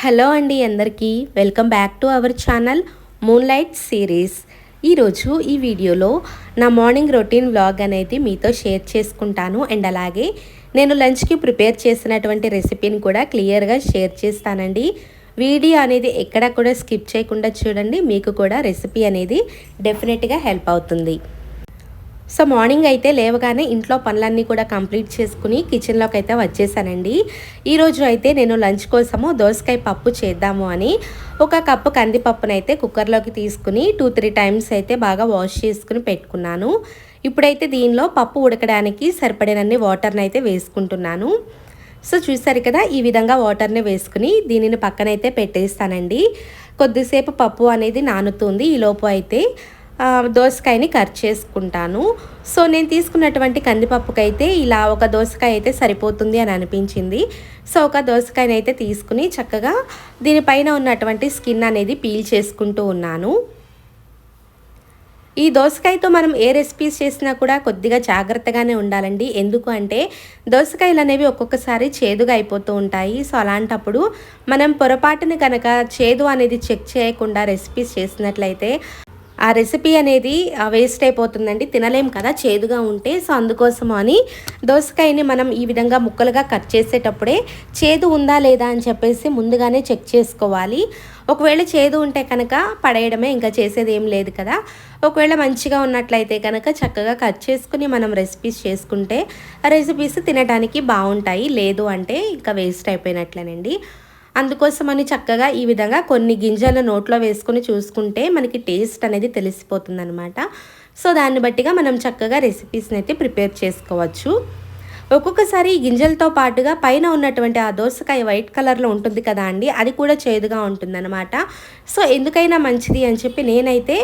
Hello అండి అందరికీ. Welcome back to our channel moonlight series ఈరోజు ఈ వీడియోలో నా మార్నింగ్ రొటీన్ వ్లాగ్ అనేది మీతో షేర్ చేసుకుంటాను. అండ్ అలాగే నేను లంచ్కి ప్రిపేర్ చేసినటువంటి రెసిపీని కూడా క్లియర్గా షేర్ చేస్తానండి. వీడియో అనేది ఎక్కడ కూడా స్కిప్ చేయకుండా చూడండి. మీకు కూడా రెసిపీ అనేది డెఫినెట్గా హెల్ప్ అవుతుంది. సో మార్నింగ్ అయితే లేవగానే ఇంట్లో పనులన్నీ కూడా కంప్లీట్ చేసుకుని కిచెన్లోకి అయితే వచ్చేసానండి. ఈరోజు అయితే నేను లంచ్ కోసము దోసకాయ పప్పు చేద్దాము అని ఒక కప్పు కందిపప్పునైతే అయితే కుక్కర్లోకి తీసుకుని టూ త్రీ టైమ్స్ అయితే బాగా వాష్ చేసుకుని పెట్టుకున్నాను. ఇప్పుడైతే దీనిలో పప్పు ఉడకడానికి సరిపడినన్ని వాటర్ని అయితే వేసుకుంటున్నాను. సో చూసారు కదా ఈ విధంగా వాటర్ని వేసుకుని దీనిని పక్కనైతే పెట్టేస్తానండి. కొద్దిసేపు పప్పు అనేది నానుతుంది. ఈలోపు అయితే దోసకాయని కట్ చేసుకుంటాను. సో నేను తీసుకున్నటువంటి కందిపప్పుకైతే ఇలా ఒక దోసకాయ అయితే సరిపోతుంది అని అనిపించింది. సో ఒక దోసకాయని అయితే తీసుకుని చక్కగా దీనిపైన ఉన్నటువంటి స్కిన్ అనేది పీల్ చేసుకుంటూ ఉన్నాను. ఈ దోసకాయతో మనం ఏ రెసిపీస్ చేసినా కూడా కొద్దిగా జాగ్రత్తగానే ఉండాలండి. ఎందుకు అంటే దోసకాయలు అనేవి ఒక్కొక్కసారి చేదుగా అయిపోతూ ఉంటాయి. సో అలాంటప్పుడు మనం పొరపాటుని కనుక చేదు అనేది చెక్ చేయకుండా రెసిపీస్ చేసినట్లయితే ఆ రెసిపీ అనేది వేస్ట్ అయిపోతుందండి. తినలేం కదా చేదుగా ఉంటే. సో అందుకోసం అని దోసకాయని మనం ఈ విధంగా ముక్కలుగా కట్ చేసేటప్పుడే చేదు ఉందా లేదా అని చెప్పేసి ముందుగానే చెక్ చేసుకోవాలి. ఒకవేళ చేదు ఉంటే కనుక పడేయడమే ఇంకా చేసేది ఏం లేదు కదా. ఒకవేళ మంచిగా ఉన్నట్లయితే కనుక చక్కగా కట్ చేసుకుని మనం రెసిపీస్ చేసుకుంటే ఆ రెసిపీస్ తినడానికి బాగుంటాయి. లేదు అంటే ఇంకా వేస్ట్ అయిపోయినట్లేనండి. అందుకోసమని చక్కగా ఈ విధంగా కొన్ని గింజలు నోట్లో వేసుకొని చూసుకుంటే మనకి టేస్ట్ అనేది తెలిసిపోతుంది అనమాట సో దాన్ని బట్టిగా మనం చక్కగా రెసిపీస్ని అయితే ప్రిపేర్ చేసుకోవచ్చు. ఒక్కొక్కసారి గింజలతో పాటుగా పైన ఉన్నటువంటి ఆ దోసకాయ వైట్ కలర్లో ఉంటుంది కదా అండి అది కూడా చేదుగా ఉంటుందన్నమాట. సో ఎందుకైనా మంచిది అని చెప్పి నేనైతే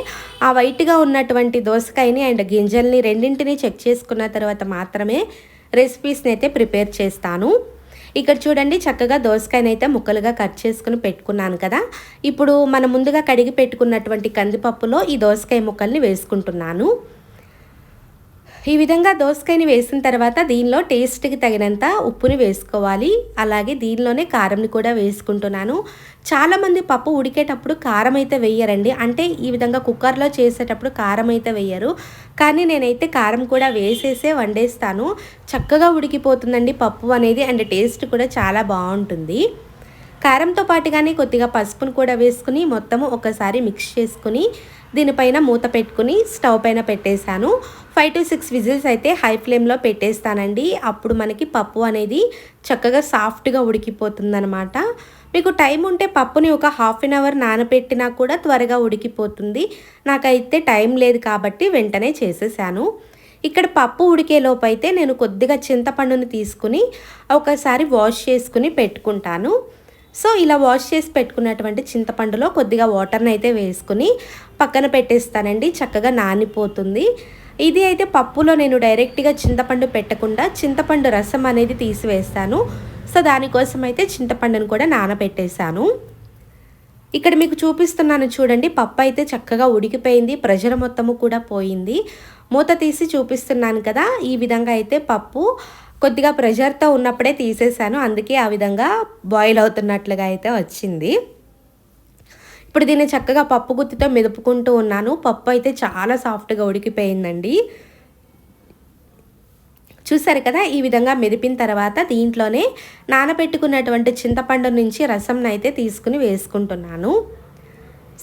ఆ వైట్గా ఉన్నటువంటి దోసకాయని అండ్ గింజల్ని రెండింటిని చెక్ చేసుకున్న తర్వాత మాత్రమే రెసిపీస్ని అయితే ప్రిపేర్ చేస్తాను. ఇక్కడ చూడండి చక్కగా దోసకాయనైతే ముక్కలుగా కట్ చేసుకుని పెట్టుకున్నాను కదా. ఇప్పుడు మనం ముందుగా కడిగి పెట్టుకున్నటువంటి కందిపప్పులో ఈ దోసకాయ ముక్కల్ని వేసుకుంటున్నాను. ఈ విధంగా దోసకాయని వేసిన తర్వాత దీనిలో టేస్ట్కి తగినంత ఉప్పుని వేసుకోవాలి. అలాగే దీనిలోనే కారంని కూడా వేసుకుంటున్నాను. చాలామంది పప్పు ఉడికేటప్పుడు కారం అయితే వేయరండి. అంటే ఈ విధంగా కుక్కర్లో చేసేటప్పుడు కారం అయితే వేయరు. కానీ నేనైతే కారం కూడా వేసేసే వండేస్తాను. చక్కగా ఉడికిపోతుందండి పప్పు అనేది అండ్ టేస్ట్ కూడా చాలా బాగుంటుంది. కారంతో పాటుగానే కొద్దిగా పసుపును కూడా వేసుకుని మొత్తము ఒకసారి మిక్స్ చేసుకుని దీనిపైన మూత పెట్టుకుని స్టవ్ పైన పెట్టేశాను. ఫైవ్ టు సిక్స్ విజిల్స్ అయితే హై ఫ్లేమ్లో పెట్టేస్తానండి. అప్పుడు మనకి పప్పు అనేది చక్కగా సాఫ్ట్గా ఉడికిపోతుందనమాట మీకు టైం ఉంటే పప్పుని ఒక హాఫ్ అన్ అవర్ నానబెట్టినా కూడా త్వరగా ఉడికిపోతుంది. నాకైతే టైం లేదు కాబట్టి వెంటనే చేసేసాను. ఇక్కడ పప్పు ఉడికేలోపు అయితే నేను కొద్దిగా చింతపండుని తీసుకుని ఒకసారి వాష్ చేసుకుని పెట్టుకుంటాను. సో ఇలా వాష్ చేసి పెట్టుకున్నటువంటి చింతపండులో కొద్దిగా వాటర్ని అయితే వేసుకుని పక్కన పెట్టేస్తానండి. చక్కగా నానిపోతుంది. ఇది అయితే పప్పులో నేను డైరెక్ట్గా చింతపండు పెట్టకుండా చింతపండు రసం అనేది తీసివేస్తాను. సో దానికోసం అయితే చింతపండును కూడా నానబెట్టేశాను. ఇక్కడ మీకు చూపిస్తున్నాను చూడండి. పప్పు అయితే చక్కగా ఉడికిపోయింది. ప్రెషర్ మొత్తము కూడా పోయింది. మూత తీసి చూపిస్తున్నాను కదా ఈ విధంగా అయితే పప్పు కొద్దిగా ప్రెషర్తో ఉన్నప్పుడే తీసేసాను అందుకే ఆ విధంగా బాయిల్ అవుతున్నట్లుగా అయితే వచ్చింది. ఇప్పుడు దీన్ని చక్కగా పప్పు గుత్తితో మెదుపుకుంటూ ఉన్నాను. పప్పు అయితే చాలా సాఫ్ట్గా ఉడికిపోయిందండి. చూసారు కదా ఈ విధంగా మెదిపిన తర్వాత దీంట్లోనే నానబెట్టుకున్నటువంటి చింతపండు నుంచి రసంను అయితే తీసుకుని వేసుకుంటున్నాను.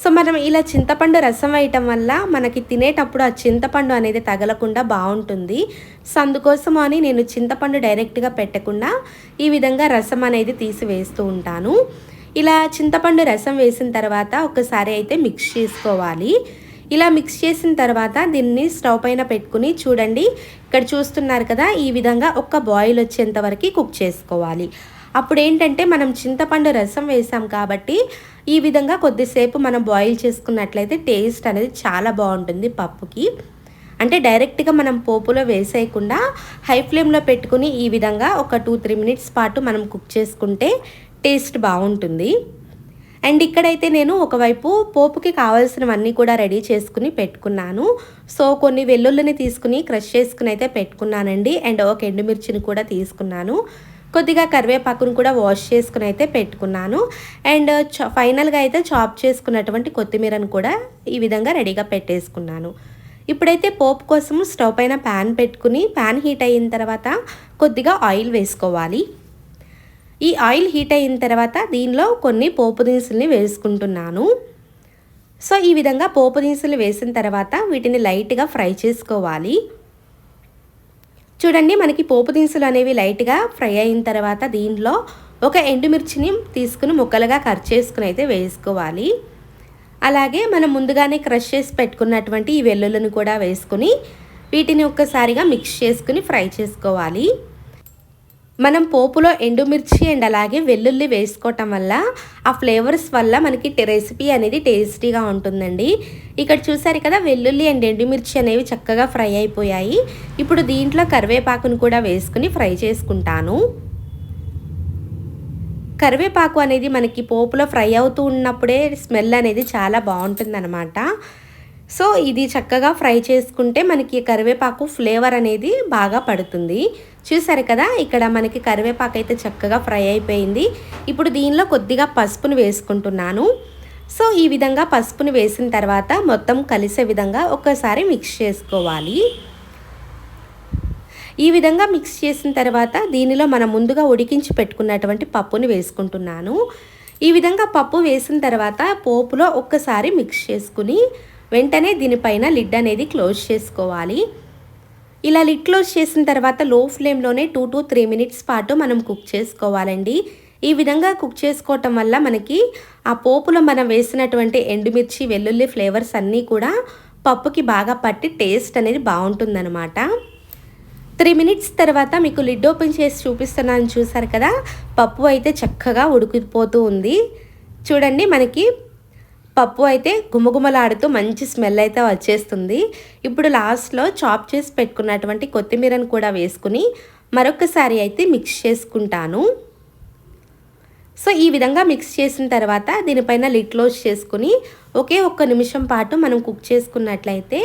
సో మనం ఇలా చింతపండు రసం వేయటం వల్ల మనకి తినేటప్పుడు ఆ చింతపండు అనేది తగలకుండా బాగుంటుంది. సో అందుకోసం అని నేను చింతపండు డైరెక్ట్గా పెట్టకుండా ఈ విధంగా రసం అనేది తీసి వేస్తూ ఉంటాను. ఇలా చింతపండు రసం వేసిన తర్వాత ఒకసారి అయితే మిక్స్ చేసుకోవాలి. ఇలా మిక్స్ చేసిన తర్వాత దీన్ని స్టవ్ పైన పెట్టుకుని చూడండి. ఇక్కడ చూస్తున్నారు కదా ఈ విధంగా ఒక బాయిల్ వచ్చేంత వరకు కుక్ చేసుకోవాలి. అప్పుడు ఏంటంటే మనం చింతపండు రసం వేసాం కాబట్టి ఈ విధంగా కొద్దిసేపు మనం బాయిల్ చేసుకున్నట్లయితే టేస్ట్ అనేది చాలా బాగుంటుంది పప్పుకి. అంటే డైరెక్ట్గా మనం పోపులో వేసేయకుండా హై ఫ్లేమ్లో పెట్టుకుని ఈ విధంగా ఒక టూ త్రీ మినిట్స్ పాటు మనం కుక్ చేసుకుంటే టేస్ట్ బాగుంటుంది. అండ్ ఇక్కడైతే నేను ఒకవైపు పోపుకి కావాల్సినవన్నీ కూడా రెడీ చేసుకుని పెట్టుకున్నాను. సో కొన్ని వెల్లుల్లిని తీసుకుని క్రష్ చేసుకుని అయితే పెట్టుకున్నానండి. అండ్ ఒక ఎండుమిర్చిని కూడా తీసుకున్నాను. కొద్దిగా కరివేపాకును కూడా వాష్ చేసుకుని అయితే పెట్టుకున్నాను. అండ్ ఫైనల్గా అయితే చాప్ చేసుకున్నటువంటి కొత్తిమీరను కూడా ఈ విధంగా రెడీగా పెట్టేసుకున్నాను. ఇప్పుడైతే పోపు కోసం స్టవ్ పైన ప్యాన్ పెట్టుకుని ప్యాన్ హీట్ అయిన తర్వాత కొద్దిగా ఆయిల్ వేసుకోవాలి. ఈ ఆయిల్ హీట్ అయిన తర్వాత దీనిలో కొన్ని పోపు దినుసుల్ని వేసుకుంటున్నాను. సో ఈ విధంగా పోపు దినుసులు వేసిన తర్వాత వీటిని లైట్గా ఫ్రై చేసుకోవాలి. చూడండి మనకి పోపు దినుసులు అనేవి లైట్గా ఫ్రై అయిన తర్వాత దీనిలో ఒక ఎండుమిర్చిని తీసుకుని ముక్కలుగా కట్ చేసుకుని అయితే వేసుకోవాలి. అలాగే మనం ముందుగానే క్రష్ చేసి పెట్టుకున్నటువంటి ఈ వెల్లుల్లిని కూడా వేసుకుని వీటిని ఒక్కసారిగా మిక్స్ చేసుకుని ఫ్రై చేసుకోవాలి. మనం పోపులో ఎండుమిర్చి అండ్ అలాగే వెల్లుల్లి వేసుకోవటం వల్ల ఆ ఫ్లేవర్స్ వల్ల మనకి రెసిపీ అనేది టేస్టీగా ఉంటుందండి. ఇక్కడ చూసారు కదా వెల్లుల్లి అండ్ ఎండుమిర్చి అనేవి చక్కగా ఫ్రై అయిపోయాయి. ఇప్పుడు దీంట్లో కరివేపాకును కూడా వేసుకుని ఫ్రై చేసుకుంటాను. కరివేపాకు అనేది మనకి పోపులో ఫ్రై అవుతూ ఉన్నప్పుడే స్మెల్ అనేది చాలా బాగుంటుందన్నమాట. సో ఇది చక్కగా ఫ్రై చేసుకుంటే మనకి కరివేపాకు ఫ్లేవర్ అనేది బాగా పడుతుంది. చూసారు కదా ఇక్కడ మనకి కరివేపాకు అయితే చక్కగా ఫ్రై అయిపోయింది. ఇప్పుడు దీనిలో కొద్దిగా పసుపును వేసుకుంటున్నాను. సో ఈ విధంగా పసుపుని వేసిన తర్వాత మొత్తం కలిసే విధంగా ఒక్కసారి మిక్స్ చేసుకోవాలి. ఈ విధంగా మిక్స్ చేసిన తర్వాత దీనిలో మనం ముందుగా ఉడికించి పెట్టుకున్నటువంటి పప్పుని వేసుకుంటున్నాను. ఈ విధంగా పప్పు వేసిన తర్వాత పోపులో ఒక్కసారి మిక్స్ చేసుకుని వెంటనే దీనిపైన లిడ్ అనేది క్లోజ్ చేసుకోవాలి. ఇలా లిడ్ క్లోజ్ చేసిన తర్వాత లో ఫ్లేమ్లోనే టూ టు త్రీ మినిట్స్ పాటు మనం కుక్ చేసుకోవాలండి. ఈ విధంగా కుక్ చేసుకోవటం వల్ల మనకి ఆ పోపులో మనం వేసినటువంటి ఎండుమిర్చి వెల్లుల్లి ఫ్లేవర్స్ అన్నీ కూడా పప్పుకి బాగా పట్టి టేస్ట్ అనేది బాగుంటుందన్నమాట. త్రీ మినిట్స్ తర్వాత మీకు లిడ్ ఓపెన్ చేసి చూపిస్తున్నాను చూసారు కదా? పప్పు అయితే చక్కగా ఉడికిపోతూ ఉంది. చూడండి మనకి పప్పు అయితే గుమగుమలాడుతూ మంచి స్మెల్ అయితే వచ్చేస్తుంది. ఇప్పుడు లాస్ట్లో చాప్ చేసి పెట్టుకున్నటువంటి కొత్తిమీరను కూడా వేసుకుని మరొకసారి అయితే మిక్స్ చేసుకుంటాను. సో ఈ విధంగా మిక్స్ చేసిన తర్వాత దీనిపైన లిడ్ క్లోజ్ చేసుకుని ఒకే ఒక్క నిమిషం పాటు మనం కుక్ చేసుకున్నట్లయితే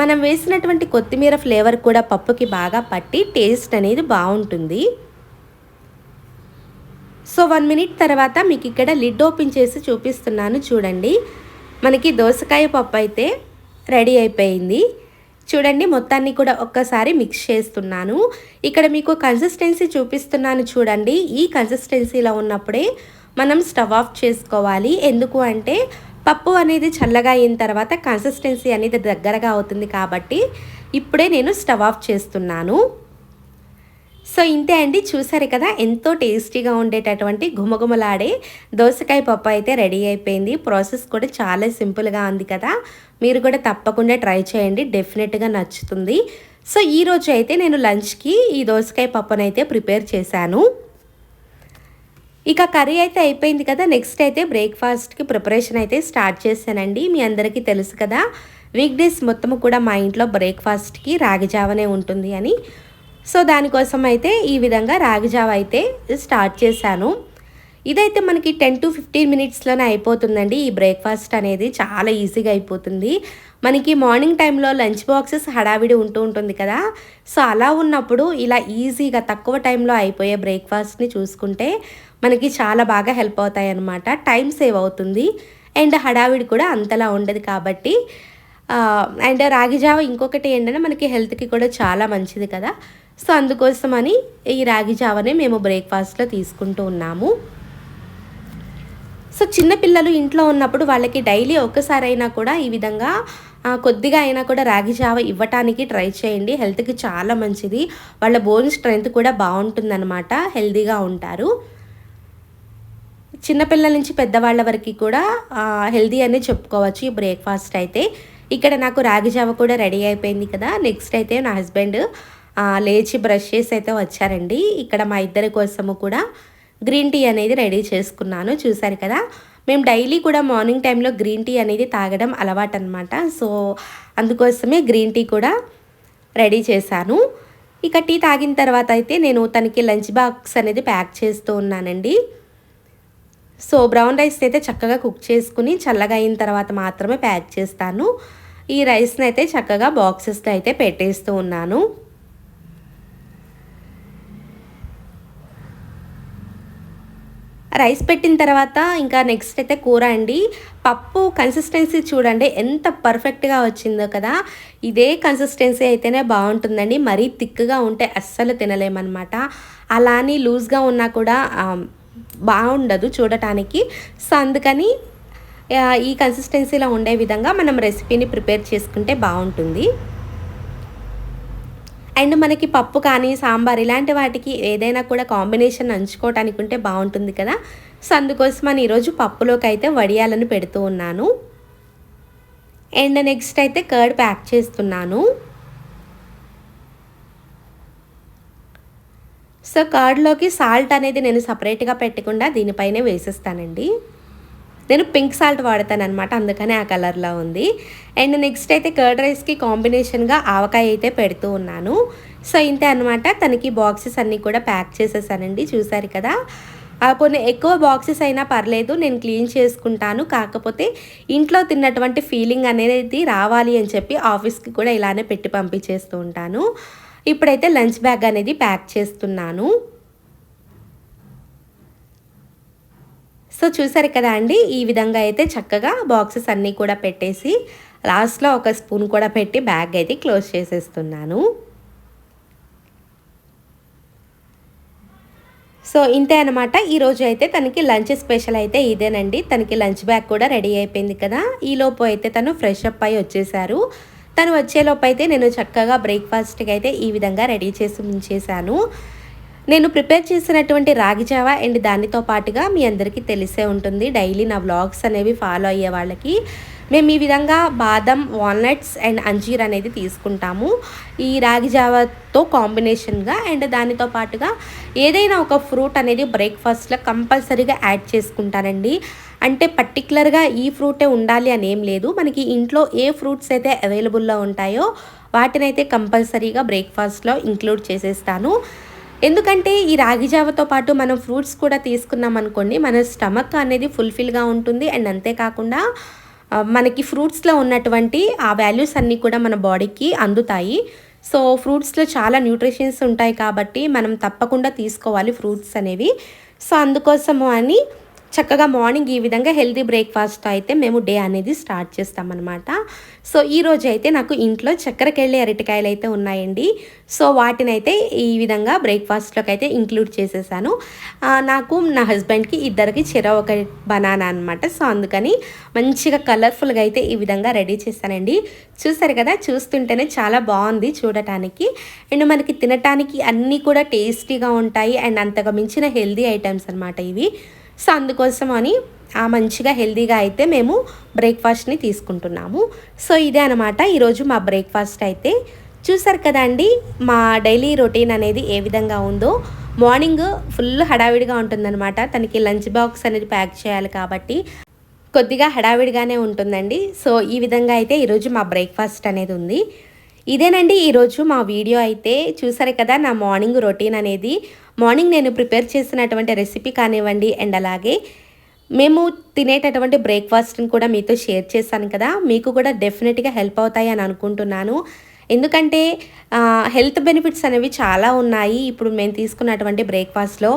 మనం వేసినటువంటి కొత్తిమీర ఫ్లేవర్ కూడా పప్పుకి బాగా పట్టి టేస్ట్ అనేది బాగుంటుంది. సో వన్ మినిట్ తర్వాత మీకు ఇక్కడ లిడ్ ఓపెన్ చేసి చూపిస్తున్నాను చూడండి. మనకి దోసకాయ పప్పు అయితే రెడీ అయిపోయింది. చూడండి మొత్తాన్ని కూడా ఒక్కసారి మిక్స్ చేస్తున్నాను. ఇక్కడ మీకు కన్సిస్టెన్సీ చూపిస్తున్నాను చూడండి. ఈ కన్సిస్టెన్సీలో ఉన్నప్పుడే మనం స్టవ్ ఆఫ్ చేసుకోవాలి. ఎందుకు అంటే పప్పు అనేది చల్లగా అయిన తర్వాత కన్సిస్టెన్సీ అనేది దగ్గరగా అవుతుంది కాబట్టి ఇప్పుడే నేను స్టవ్ ఆఫ్ చేస్తున్నాను. సో ఇంతే అండి. చూసారు కదా ఎంతో టేస్టీగా ఉండేటటువంటి గుమగుమలాడే దోసకాయ పప్పు అయితే రెడీ అయిపోయింది. ప్రాసెస్ కూడా చాలా సింపుల్గా ఉంది కదా. మీరు కూడా తప్పకుండా ట్రై చేయండి. డెఫినెట్గా నచ్చుతుంది. సో ఈరోజు అయితే నేను లంచ్కి ఈ దోసకాయ పప్పునైతే ప్రిపేర్ చేశాను. ఇక కర్రీ అయితే అయిపోయింది కదా. నెక్స్ట్ అయితే బ్రేక్ఫాస్ట్కి ప్రిపరేషన్ అయితే స్టార్ట్ చేశానండి. మీ అందరికీ తెలుసు కదా వీక్ డేస్ మొత్తం కూడా మా ఇంట్లో బ్రేక్ఫాస్ట్కి రాగి జావనే ఉంటుంది అని. సో దానికోసం అయితే ఈ విధంగా రాగి జావ అయితే స్టార్ట్ చేశాను. ఇదైతే మనకి టెన్ టు ఫిఫ్టీన్ మినిట్స్లోనే అయిపోతుందండి. ఈ బ్రేక్ఫాస్ట్ అనేది చాలా ఈజీగా అయిపోతుంది. మనకి మార్నింగ్ టైంలో లంచ్ బాక్సెస్ హడావిడి ఉంటూ ఉంటుంది కదా. సో అలా ఉన్నప్పుడు ఇలా ఈజీగా తక్కువ టైంలో అయిపోయే బ్రేక్ఫాస్ట్ని చూసుకుంటే మనకి చాలా బాగా హెల్ప్ అవుతాయి అన్నమాట. టైం సేవ్ అవుతుంది. అండ్ హడావిడి కూడా అంతలా ఉండదు కాబట్టి అండ్ రాగి జావ ఇంకొకటి ఏంటంటే మనకి హెల్త్కి కూడా చాలా మంచిది కదా. సో అందుకోసమని ఈ రాగి జావనే మేము బ్రేక్ఫాస్ట్లో తీసుకుంటూ ఉన్నాము. సో చిన్నపిల్లలు ఇంట్లో ఉన్నప్పుడు వాళ్ళకి డైలీ ఒక్కసారైనా కూడా ఈ విధంగా కొద్దిగా అయినా కూడా రాగి జావ ఇవ్వటానికి ట్రై చేయండి. హెల్త్కి చాలా మంచిది. వాళ్ళ బోన్ స్ట్రెంగ్త్ కూడా బాగుంటుందన్నమాట. హెల్తీగా ఉంటారు. చిన్నపిల్లల నుంచి పెద్దవాళ్ళ వరకు కూడా హెల్దీ అనే చెప్పుకోవచ్చు ఈ బ్రేక్ఫాస్ట్ అయితే. ఇక్కడ నాకు రాగి జావ కూడా రెడీ అయిపోయింది కదా. నెక్స్ట్ అయితే నా హస్బెండ్ లేచి బ్రష్ చేసి అయితే వచ్చారండి. ఇక్కడ మా ఇద్దరి కోసము కూడా గ్రీన్ టీ అనేది రెడీ చేసుకున్నాను. చూసారు కదా? మేము డైలీ కూడా మార్నింగ్ టైంలో గ్రీన్ టీ అనేది తాగడం అలవాటు అనమాట సో అందుకోసమే గ్రీన్ టీ కూడా రెడీ చేశాను. ఇక టీ తాగిన తర్వాత అయితే నేను తనకి లంచ్ బాక్స్ అనేది ప్యాక్ చేస్తూ ఉన్నానండి. సో బ్రౌన్ రైస్ అయితే చక్కగా కుక్ చేసుకుని చల్లగా అయిన తర్వాత మాత్రమే ప్యాక్ చేస్తాను. ఈ రైస్ని అయితే చక్కగా బాక్సెస్లో అయితే పెట్టేస్తూ ఉన్నాను. రైస్ పెట్టిన తర్వాత ఇంకా నెక్స్ట్ అయితే కూర అండి. పప్పు కన్సిస్టెన్సీ చూడండి ఎంత పర్ఫెక్ట్గా వచ్చిందో కదా. ఇదే కన్సిస్టెన్సీ అయితేనే బాగుంటుందండి. మరీ థిక్గా ఉంటే అస్సలు తినలేమన్నమాట. అలా అని లూజ్గా ఉన్నా కూడా బాగుండదు చూడటానికి. సో అందుకని ఈ కన్సిస్టెన్సీలో ఉండే విధంగా మనం రెసిపీని ప్రిపేర్ చేసుకుంటే బాగుంటుంది. అండ్ మనకి పప్పు కానీ సాంబార్ ఇలాంటి వాటికి ఏదైనా కూడా కాంబినేషన్ నంచుకోవటానికి ఉంటే బాగుంటుంది కదా. సో అందుకోసం అని ఈరోజు పప్పులోకి అయితే వడియాలను పెడుతూ ఉన్నాను. అండ్ నెక్స్ట్ అయితే కర్డ్ ప్యాక్ చేస్తున్నాను. సో కర్డ్లోకి సాల్ట్ అనేది నేను సపరేట్గా పెట్టకుండా దీనిపైనే వేసేస్తానండి. నేను పింక్ సాల్ట్ వాడతాను అనమాట అందుకనే ఆ కలర్లో ఉంది. అండ్ నెక్స్ట్ అయితే కర్డ్ రైస్కి కాంబినేషన్గా ఆవకాయ అయితే పెడుతూ ఉన్నాను. సో ఇంతే అనమాట తనకి బాక్సెస్ అన్నీ కూడా ప్యాక్ చేసేసానండి చూసారు కదా. ఆ, కొన్ని ఎక్కువ బాక్సెస్ అయినా పర్లేదు నేను క్లీన్ చేసుకుంటాను. కాకపోతే ఇంట్లో తిన్నటువంటి ఫీలింగ్ అనేది రావాలి అని చెప్పి ఆఫీస్కి కూడా ఇలానే పెట్టి పంపించేస్తూ ఉంటాను. ఇప్పుడైతే లంచ్ బ్యాగ్ అనేది ప్యాక్ చేస్తున్నాను. సో చూసారు కదా అండి ఈ విధంగా అయితే చక్కగా బాక్సెస్ అన్నీ కూడా పెట్టేసి లాస్ట్లో ఒక స్పూన్ కూడా పెట్టి బ్యాగ్ అయితే క్లోజ్ చేసేస్తున్నాను. సో ఇంతే అనమాట ఈరోజు అయితే తనకి లంచ్ స్పెషల్ అయితే ఇదేనండి. తనకి లంచ్ బ్యాగ్ కూడా రెడీ అయిపోయింది కదా. ఈలోపు అయితే తను ఫ్రెష్ అప్ అయి వచ్చేసారు. తను వచ్చేలోపు అయితే నేను చక్కగా బ్రేక్ఫాస్ట్కి అయితే ఈ విధంగా రెడీ చేసి ఉంచేసాను నేను ప్రిపేర్ చేసినటువంటి రాగి జావా అండ్ దానితో పాటుగా మీ అందరికీ తెలిసే ఉంటుంది. డైలీ నా వ్లాగ్స్ అనేవి ఫాలో అయ్యే వాళ్ళకి మేము ఈ విధంగా బాదం వాల్నట్స్ అండ్ అంజీర్ అనేది తీసుకుంటాము. ఈ రాగి జావతో కాంబినేషన్గా అండ్ దానితో పాటుగా ఏదైనా ఒక ఫ్రూట్ అనేది బ్రేక్ఫాస్ట్లో కంపల్సరీగా యాడ్ చేసుకుంటానండి. అంటే పర్టికులర్గా ఈ ఫ్రూటే ఉండాలి అని ఏం లేదు. మనకి ఇంట్లో ఏ ఫ్రూట్స్ అయితే అవైలబుల్లో ఉంటాయో వాటినైతే కంపల్సరీగా బ్రేక్ఫాస్ట్లో ఇంక్లూడ్ చేసేస్తాను. ఎందుకంటే ఈ రాగి జావతో పాటు మనం ఫ్రూట్స్ కూడా తీసుకున్నాం అనుకోండి మన స్టమక్ అనేది ఫుల్ఫిల్గా ఉంటుంది. అండ్ అంతేకాకుండా మనకి ఫ్రూట్స్లో ఉన్నటువంటి ఆ వాల్యూస్ అన్నీ కూడా మన బాడీకి అందుతాయి. సో ఫ్రూట్స్లో చాలా న్యూట్రిషన్స్ ఉంటాయి కాబట్టి మనం తప్పకుండా తీసుకోవాలి ఫ్రూట్స్ అనేవి. సో అందుకోసము అని చక్కగా మార్నింగ్ ఈ విధంగా హెల్తీ బ్రేక్ఫాస్ట్ అయితే మేము డే అనేది స్టార్ట్ చేస్తామన్నమాట. సో ఈ అయితే నాకు ఇంట్లో చక్కెరకెళ్ళి అరటికాయలు అయితే ఉన్నాయండి. సో వాటిని అయితే ఈ విధంగా బ్రేక్ఫాస్ట్లోకి అయితే ఇంక్లూడ్ చేసేసాను. నాకు నా హస్బెండ్కి ఇద్దరికి చెర ఒక బనానా అనమాట సో అందుకని మంచిగా కలర్ఫుల్గా అయితే ఈ విధంగా రెడీ చేశానండి చూసారు కదా చూస్తుంటేనే చాలా బాగుంది చూడటానికి. అండ్ మనకి తినటానికి అన్నీ కూడా టేస్టీగా ఉంటాయి. అండ్ అంతగా మించిన హెల్దీ ఐటమ్స్ అనమాట ఇవి. సో అందుకోసం అని మంచిగా హెల్దీగా అయితే మేము బ్రేక్ఫాస్ట్ని తీసుకుంటున్నాము. సో ఇదే అనమాట ఈరోజు మా బ్రేక్ఫాస్ట్ అయితే చూసారు కదా అండి మా డైలీ రొటీన్ అనేది ఏ విధంగా ఉందో. మార్నింగ్ ఫుల్ హడావిడిగా ఉంటుందన్నమాట. తనకి లంచ్ బాక్స్ అనేది ప్యాక్ చేయాలి కాబట్టి కొద్దిగా హడావిడిగానే ఉంటుందండి. సో ఈ విధంగా అయితే ఈరోజు మా బ్రేక్ఫాస్ట్ అనేది ఉంది. ఇదేనండి ఈరోజు మా వీడియో అయితే. చూసారు కదా నా మార్నింగ్ రొటీన్ అనేది. మార్నింగ్ నేను ప్రిపేర్ చేసినటువంటి రెసిపీ కానివ్వండి అండ్ అలాగే మేము తినేటటువంటి బ్రేక్ఫాస్ట్ని కూడా మీతో షేర్ చేశాను కదా. మీకు కూడా డెఫినెట్గా హెల్ప్ అవుతాయి అని అనుకుంటున్నాను. ఎందుకంటే హెల్త్ బెనిఫిట్స్ అనేవి చాలా ఉన్నాయి. ఇప్పుడు మేము తీసుకున్నటువంటి బ్రేక్ఫాస్ట్లో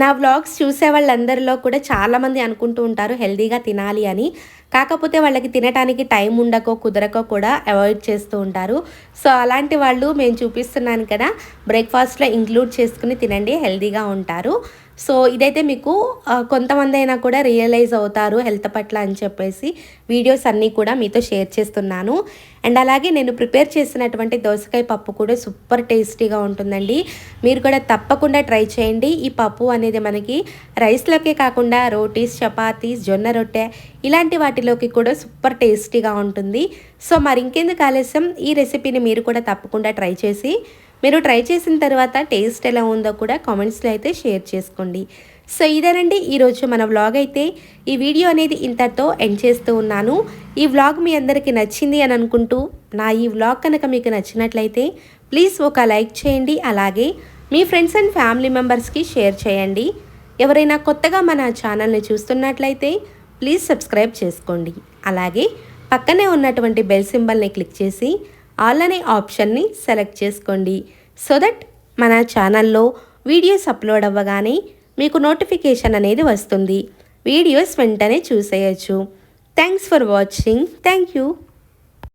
నా వ్లాగ్స్ చూసే వాళ్ళందరిలో కూడా చాలామంది అనుకుంటూ ఉంటారు హెల్దీగా తినాలి అని. కాకపోతే వాళ్ళకి తినడానికి టైం ఉండకో కుదరకో కూడా అవాయిడ్ చేస్తూ ఉంటారు. సో అలాంటి వాళ్ళు మేము చూపిస్తున్నాను కదా బ్రేక్ఫాస్ట్లో ఇంక్లూడ్ చేసుకుని తినండి హెల్దీగా ఉంటారు. సో ఇదైతే మీకు కొంతమంది అయినా కూడా రియలైజ్ అవుతారు హెల్త్ పట్ల అని చెప్పేసి వీడియోస్ అన్నీ కూడా మీతో షేర్ చేస్తున్నాను. అండ్ అలాగే నేను ప్రిపేర్ చేసినటువంటి దోసకాయ పప్పు కూడా సూపర్ టేస్టీగా ఉంటుందండి. మీరు కూడా తప్పకుండా ట్రై చేయండి. ఈ పప్పు అనేది మనకి రైస్లోకే కాకుండా రోటీస్ చపాతీస్ జొన్న రొట్టె ఇలాంటి వాటిలోకి కూడా సూపర్ టేస్టీగా ఉంటుంది. సో మరి ఇంకెందుకు ఆలస్యం? ఈ రెసిపీని మీరు కూడా తప్పకుండా ట్రై చేసి మీరు ట్రై చేసిన తర్వాత టేస్ట్ ఎలా ఉందో కూడా కామెంట్స్లో అయితే షేర్ చేసుకోండి. సో ఇదేనండి ఈరోజు మన వ్లాగ్ అయితే. ఈ వీడియో అనేది ఇంతటితో ఎండ్ చేస్తూ ఉన్నాను. ఈ వ్లాగ్ మీ అందరికీ నచ్చింది అని అనుకుంటూ నా ఈ వ్లాగ్ కనుక మీకు నచ్చినట్లయితే ప్లీజ్ ఒక లైక్ చేయండి. అలాగే మీ ఫ్రెండ్స్ అండ్ ఫ్యామిలీ మెంబర్స్కి షేర్ చేయండి. ఎవరైనా కొత్తగా మన ఛానల్ని చూస్తున్నట్లయితే ప్లీజ్ సబ్స్క్రైబ్ చేసుకోండి. అలాగే పక్కనే ఉన్నటువంటి బెల్ సింబల్ని క్లిక్ చేసి ఆల్ అనే ఆప్షన్ని సెలెక్ట్ చేసుకోండి. సో దట్ మన ఛానల్లో వీడియోస్ అప్లోడ్ అవ్వగానే మీకు నోటిఫికేషన్ అనేది వస్తుంది. వీడియోస్ వెంటనే చూసేయచ్చు. Thanks for watching. Thank you.